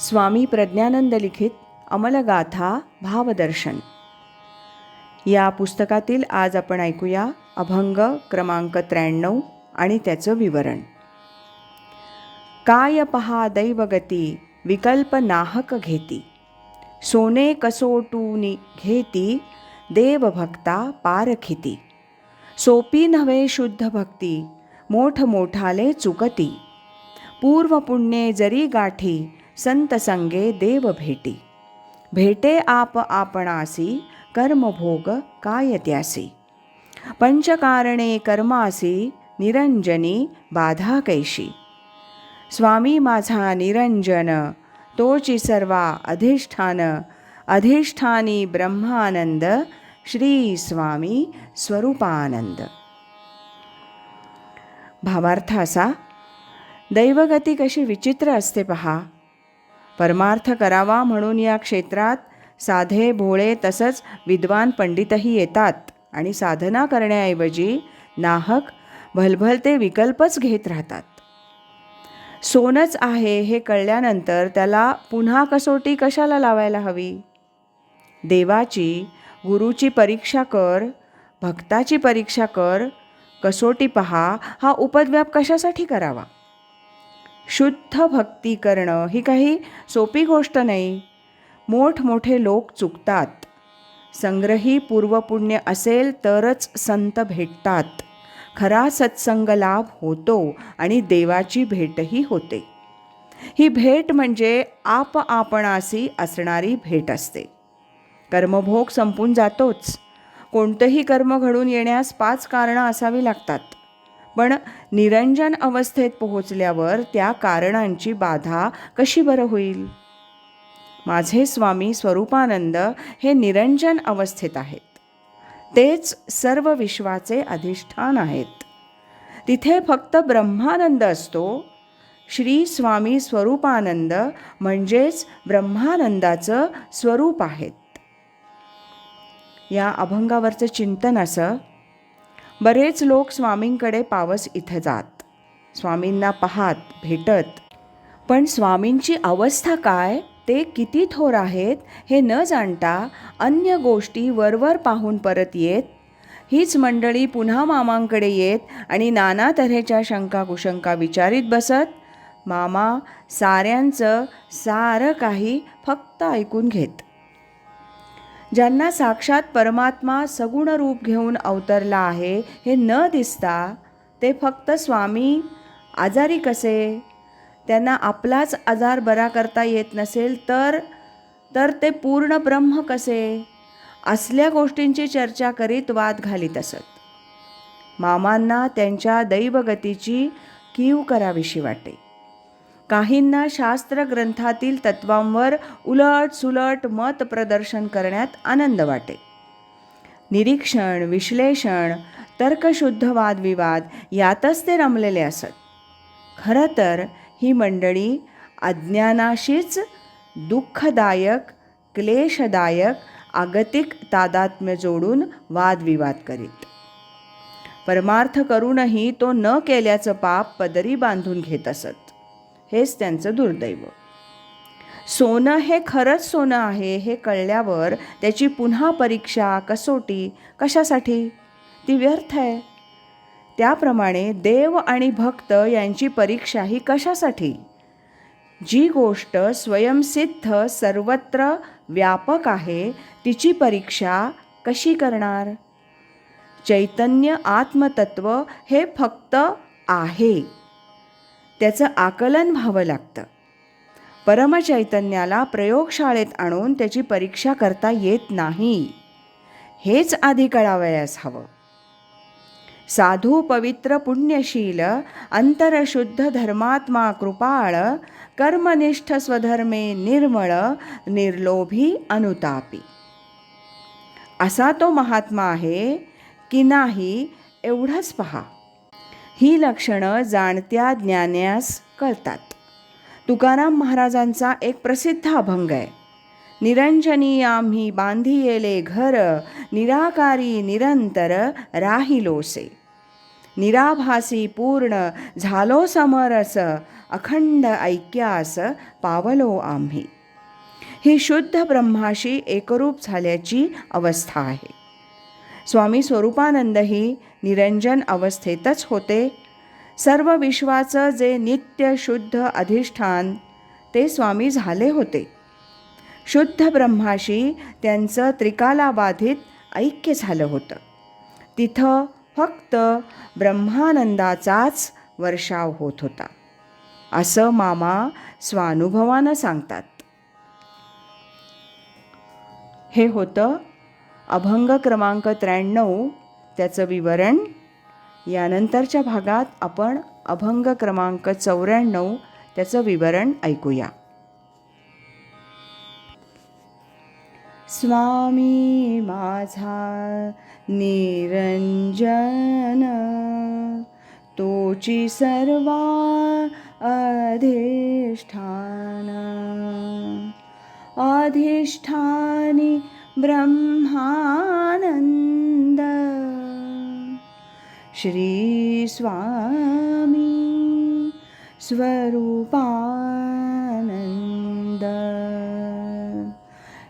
स्वामी प्रज्ञानंद लिखित अमलगाथा भावदर्शन. या पुस्तकातील आज आपण ऐकूया अभंग क्रमांक त्र्याण्णव आणि त्याचं विवरण. काय पहा दैवगती विकल्प नाहक घेती? सोने कसोटूनी घेती? देवभक्ता पारखिती सोपी नव्हे शुद्ध भक्ती मोठमोठाले चुकती. पूर्व पुण्ये जरी गाठी संत संगे देव भेटी। भेटे आप आपणासी कर्मभोग काय त्यासी पंचकारणे कर्मासी निरंजनी बाधा कैशी स्वामी माझा निरंजन तोची सर्वा अधिष्ठान अधिष्ठानी ब्रह्मानंद श्री स्वामी स्वरूपानंद भावार्थ असा दैवगती कशी विचित्र असते पहा। परमार्थ करावा म्हणून या क्षेत्रात साधे भोळे तसंच विद्वान पंडितही येतात. आणि साधना करण्याऐवजी नाहक भलभलते विकल्पच घेत राहतात. सोनच आहे हे कळल्यानंतर त्याला पुन्हा कसोटी कशाला लावायला हवी? देवाची गुरुची परीक्षा कर भक्ताची परीक्षा कर कसोटी पहा हा उपद्व्याप कशासाठी करावा? शुद्ध भक्ती करणं ही काही सोपी गोष्ट नाही. मोठमोठे लोक चुकतात. संग्रही पूर्वपुण्य असेल तरच संत भेटतात. खरा सत्संग लाभ होतो आणि देवाची भेटही होते. ही भेट म्हणजे आप आपणासी असणारी भेट असते. कर्मभोग संपून जातोच. कोणतंही कर्म घडून येण्यास पाच कारणं असावी लागतात. पण निरंजन अवस्थेत पोहोचल्यावर त्या कारणांची बाधा कशी बरं होईल? माझे स्वामी स्वरूपानंद हे निरंजन अवस्थेत आहेत. तेच सर्व विश्वाचे अधिष्ठान आहेत. तिथे फक्त ब्रह्मानंद असतो. श्री स्वामी स्वरूपानंद म्हणजेच ब्रह्मानंदाचं स्वरूप आहेत. या अभंगावरचं चिंतन असं बरेच लोक स्वामींकडे पावस इथं जात. स्वामींना पाहात भेटत. पण स्वामींची अवस्था काय? ते किती थोर आहेत हे न जाणता अन्य गोष्टी वरवर पाहून परत येत. हीच मंडळी पुन्हा मामांकडे येत आणि नाना तऱ्हेच्या शंका कुशंका विचारित बसत. मामा साऱ्यांचं सारं काही फक्त ऐकून घेत. ज्यांना साक्षात परमात्मा सगुण रूप घेऊन अवतरला आहे हे न दिसता ते फक्त स्वामी आजारी कसे? त्यांना आपलाच आजार बरा करता येत नसेल तर तर ते पूर्ण ब्रह्म कसे? असल्या गोष्टींची चर्चा करीत वाद घालीत असत. मामांना त्यांच्या दैवगतीची कीव करावीशी वाटे. काहींना शास्त्र ग्रंथातील तत्वांवर उलट सुलट मत प्रदर्शन करण्यात आनंद वाटे. निरीक्षण विश्लेषण तर्कशुद्ध वादविवाद यातच ते रमलेले असत. खरं तर ही मंडळी अज्ञानाशीच दुःखदायक क्लेशदायक आगतिक तादात्म्य जोडून वादविवाद करीत. परमार्थ करूनही तो न केल्याचं पाप पदरी बांधून घेत असत. हेच त्यांचं दुर्दैव. सोनं हे खरंच सोनं आहे हे कळल्यावर त्याची पुन्हा परीक्षा कसोटी कशासाठी? ती व्यर्थ आहे. त्याप्रमाणे देव आणि भक्त यांची परीक्षा ही कशासाठी? जी गोष्ट स्वयंसिद्ध सर्वत्र व्यापक आहे तिची परीक्षा कशी करणार? चैतन्य आत्मतत्व हे फक्त आहे. त्याचं आकलन व्हावं लागतं. परमचैतन्याला प्रयोगशाळेत आणून त्याची परीक्षा करता येत नाही. हेच आधी कळावयास हवं. साधू पवित्र पुण्यशील अंतरशुद्ध धर्मात्मा कृपाळ कर्मनिष्ठ स्वधर्मे निर्मळ निर्लोभी अनुतापी. असा तो महात्मा आहे की नाही एवढंच पहा. ही लक्षणं जाणत्या ज्ञान्यास कळतात. तुकाराम महाराजांचा एक प्रसिद्ध अभंग आहे. निरंजनी आम्ही बांधी येले घर निराकारी निरंतर राहिलोसे. निराभासी पूर्ण झालो समरस अखंड ऐक्यास पावलो आम्ही. ही शुद्ध ब्रह्माशी एकरूप झाल्याची अवस्था आहे. स्वामी स्वरूपानंदही निरंजन अवस्थेतच होते. सर्व विश्वाचं जे नित्य शुद्ध अधिष्ठान ते स्वामी झाले होते. शुद्ध ब्रह्माशी त्यांचं त्रिकालाबाधित ऐक्य झालं होतं. तिथं फक्त ब्रह्मानंदाचाच वर्षाव होत होता. असं मामा स्वानुभवानं सांगतात. हे होतं अभंग क्रमांक त्र्याण्णव त्याचं विवरण. यानंतरच्या भागात आपण अभंग क्रमांक चौऱ्याण्णव त्याचं विवरण ऐकूया. स्वामी माझा निरंजन तोची सर्वा अधिष्ठान. अधिष्ठानी ब्रह्मानन्द। श्रीस्वामी स्वरूपानन्द।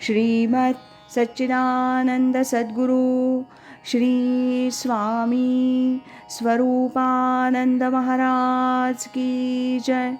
श्रीमत् सच्चिदानन्द सद्गुरु श्रीस्वामी स्वरूपानन्द महाराज की जय।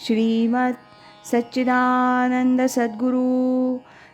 श्रीमत् सच्चिदानन्द सद्गुरु